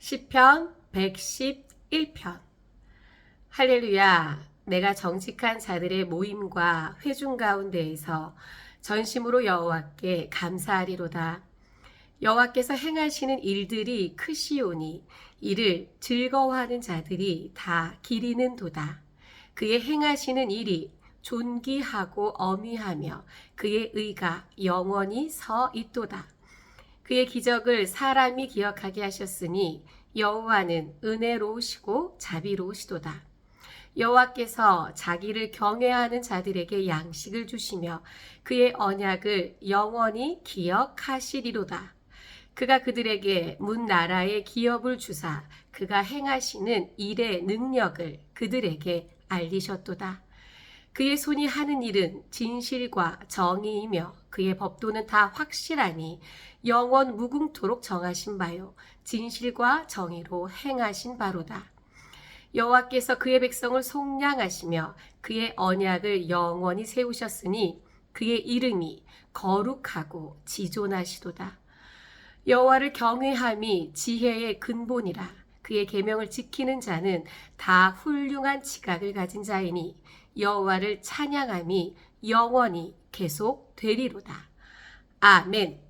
시편 111편. 할렐루야. 내가 정직한 자들의 모임과 회중 가운데에서 전심으로 여호와께 감사하리로다. 여호와께서 행하시는 일들이 크시오니 이를 즐거워하는 자들이 다 기리는 도다. 그의 행하시는 일이 존귀하고 어미하며 그의 의가 영원히 서 있도다 그의 기적을 사람이 기억하게 하셨으니 여호와는 은혜로우시고 자비로우시도다. 여호와께서 자기를 경외하는 자들에게 양식을 주시며 그의 언약을 영원히 기억하시리로다. 그가 그들에게 문 나라의 기업을 주사 그가 행하시는 일의 능력을 그들에게 알리셨도다. 그의 손이 하는 일은 진실과 정의이며 그의 법도는 다 확실하니 영원 무궁토록 정하신 바요 진실과 정의로 행하신 바로다. 여호와께서 그의 백성을 속량하시며 그의 언약을 영원히 세우셨으니 그의 이름이 거룩하고 지존하시도다. 여호와를 경외함이 지혜의 근본이라 그의 계명을 지키는 자는 다 훌륭한 지각을 가진 자이니 여호와를 찬양함이 영원히 계속 되리로다. 아멘.